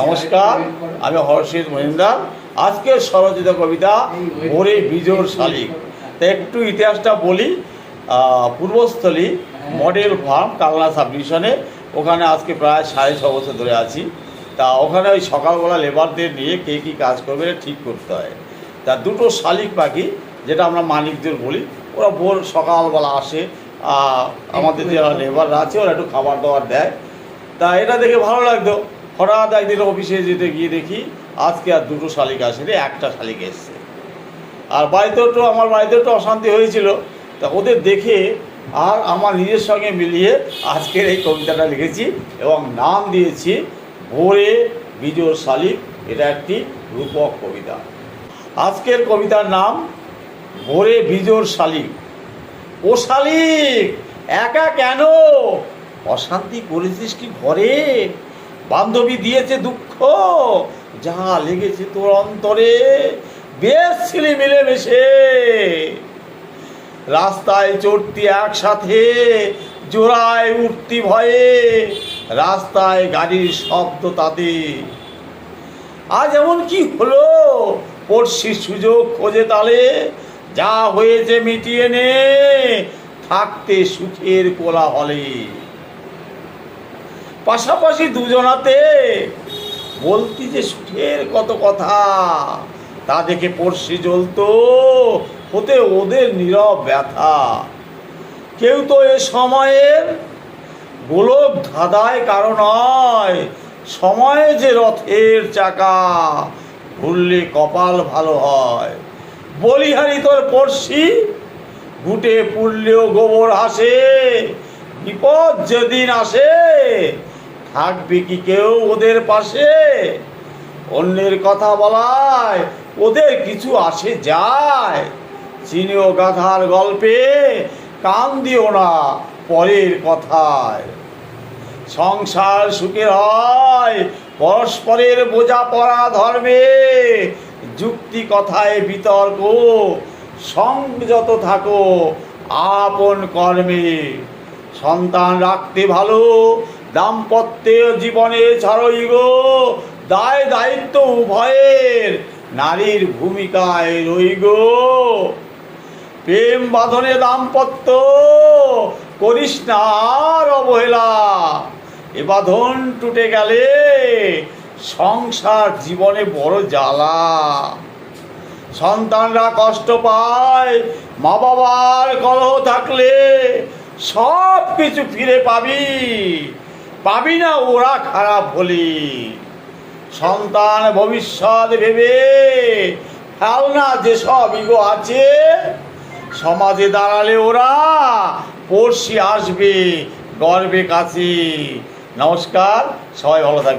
নমস্কার, আমি হর্ষিত মহিন্দার। আজকের স্বরচিত কবিতা ভোরে বিজোর শালিক। তা একটু ইতিহাসটা বলি Purbasthali model farm Kalna sub ডিভিশনে ওখানে আজকে প্রায় সাড়ে ছ বছর ধরে আছি। তা ওখানে ওই সকালবেলা লেবারদের নিয়ে কে কী কাজ করবে ঠিক করতে হয়। তা দুটো শালিক পাখি, যেটা আমরা মালিকদের বলি, ওরা ভোর সকালবেলা আসে আমাদের যারা লেবাররা আছে ওরা একটু খাবার দাবার দেয়। তা এটা দেখে ভালো লাগতো। হঠাৎ একদিন অফিসে যেতে গিয়ে দেখি আজকে আর দুটো শালিক আসেনি, একটা শালিক এসছে। আর বাড়িতেও তো আমার বাড়িতেও তো অশান্তি হয়েছিল। তা ওদের দেখে আর আমার নিজের সঙ্গে মিলিয়ে আজকের এই কবিতাটা লিখেছি এবং নাম দিয়েছি, ভোরে বিজোর শালিক এটা একটি রূপক কবিতা। আজকের কবিতার নাম, ভোরে বিজোর শালিক ও শালিক, একা কেন? অশান্তি করেছিস কি ঘরে? বান্ধবী দিয়েছে দুঃখ, যা লেগেছে তোর অন্তরে, বেশ ছিলে মিলেমিশে। রাস্তায় চড়তি একসাথে, জোড়ায় উঠতি ভয়ে, রাস্তায় গাড়ির শব্দ তাতে আজ এমন কি হলো? পড়শির সুযোগ খোঁজে তালে, যা হয়েছে মিটিয়ে নে, থাকতে সুখের কোলাহলে। পাশাপাশি দুজনাতে বলতি যে সুখের কত কথা, তা দেখে পড়শি জ্বলতো, হতে ওদের নীরব ব্যথা। কেউ তো এ সময়ের গোলক ধাঁধায় কারণ নয়, সময়ে যে রথের চাকা, ঘুরলে কপাল ভালো হয়। বলিহারি তোর পড়শি ঘুটে পুড়লেও গোবর হাসে, বিপদ যেদিন আসে থাকবে কি কেউ ওদের পাশে? অন্যের কথা বলায় ওদের কিছু আসে যায়। চিনিও গাধার গল্পে, কান দিও না পরের কথায়। সংসার সুখের হয়, পরস্পরের বোঝা পড়া ধর্মে। যুক্তি কথায় বিতর্ক সংযত থাকো, আপন কর্মে। সন্তান রাখতে ভালো দাম্পত্যে জীবনে ছাড়ই গো দায় দায়িত্ব উভয়ের নারীর ভূমিকায় রই গো প্রেম বাঁধনে দাম্পত্য, করিস না অবহেলা। এ বাঁধন টুটে গেলে সংসার জীবনে বড় জ্বালা। সন্তানরা কষ্ট পায় মা বাবার কলহ থাকলে সব কিছু ফিরে পাবি। পাবি না ওরা খারাপ হলে। সন্তান ভবিষ্যৎ ভেবে ফেলনা যেসব ইগো আছে। সমাজে দাঁড়ালে ওরা পড়শি আসবে গর্বে কাছে। নমস্কার, সবাই ভালো থাকবে